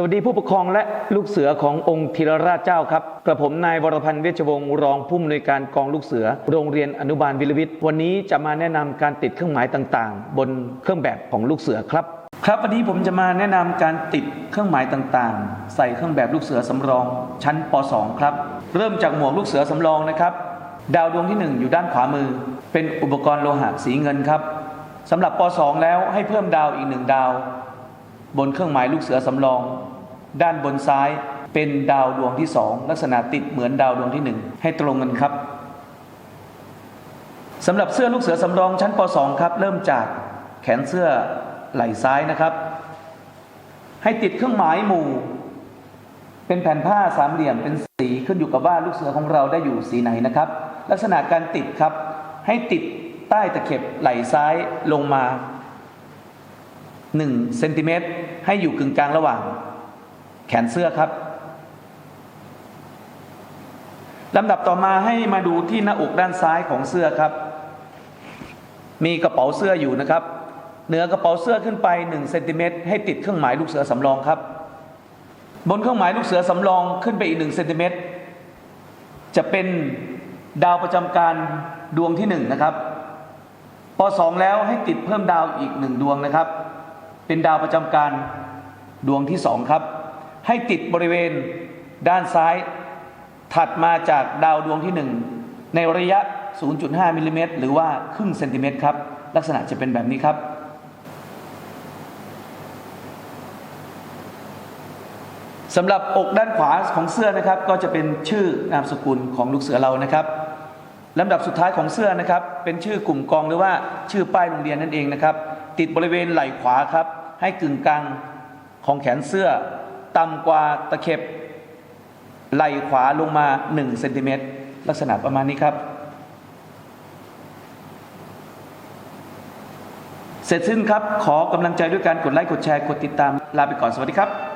สวัสดีผู้ปกครองและลูกเสือขององค์ธีรราชเจ้าครับ กระผมนายวรพันธ์เวชวงศ์รองผู้อำนวยการกองลูกเสือ โรงเรียนอนุบาลวิลวิทย์วันนี้จะมาแนะนำการติดเครื่องหมายต่างๆ บนเครื่องแบบของลูกเสือครับ ครับวันนี้ผมจะมาแนะนำการติดเครื่องหมายต่างๆ ใส่เครื่องแบบลูกเสือสำรองชั้นป .2 ครับ เริ่มจากหมวกลูกเสือสำรองนะครับ ดาวดวงที่หนึ่งอยู่ด้านขวามือ เป็นอุปกรณ์โลหะสีเงินครับสำหรับป .2 แล้วให้เพิ่มดาวอีกหนึ่งดาว บนเครื่องหมายลูกเสือสำรอง ด้านบนซ้ายเป็นดาวดวงที่สองลักษณะติดเหมือนดาวดวงที่หนึ่งให้ตรงกันครับสำหรับเสื้อลูกเสือสำรองชั้นป .2 ครับ เริ่มจากแขนเสื้อไหล่ซ้ายนะครับ ให้ติดเครื่องหมายหมู่ เป็นแผ่นผ้าสามเหลี่ยมเป็นสีขึ้นอยู่กับว่าลูกเสือของเราได้อยู่สีไหนนะครับ ลักษณะการติดครับ ให้ติดใต้ตะเข็บไหล่ซ้ายลงมา 1เซนติเมตรให้อยู่กึ่งกลางระหว่าง แขนเสื้อครับลำดับต่อมาให้มาดูที่หน้าอกด้านซ้ายของเสื้อครับ มีกระเป๋าเสื้ออยู่นะครับ เหนือกระเป๋าเสื้อขึ้นไป1เซนติเมตรให้ติดเครื่องหมายลูกเสือสำรองครับ บนเครื่องหมายลูกเสือสำรองขึ้นไปอีก1เซนติเมตรจะเป็นดาวประจำการดวงที่1นะครับป .2 แล้วให้ติดเพิ่มดาวอีกหนึ่งดวงนะครับ เป็นดาวประจำการดวงที่สองครับ ให้ติดบริเวณด้านซ้าย ถัดมาจากดาวดวงที่หนึ่งในระยะ 0.5มิลลิเมตรหรือว่าครึ่งเซนติเมตรครับ ลักษณะจะเป็นแบบนี้ครับ สำหรับอกด้านขวาของเสื้อนะครับ ก็จะเป็นชื่อนามสกุลของลูกเสือเรานะครับลำดับสุดท้ายของเสื้อนะครับ เป็นชื่อกลุ่มกองหรือว่าชื่อป้ายโรงเรียนนั่นเองนะครับ ติดบริเวณไหล่ขวาครับ ให้กึ่งกลางของแขนเสื้อ ต่ำกว่าตะเข็บ ไหล่ขวาลงมา1เซนติเมตรลักษณะประมาณนี้ครับ เสร็จสิ้นครับ ขอกำลังใจด้วยการกดไลค์ กดแชร์ กดติดตาม ลาไปก่อน สวัสดีครับ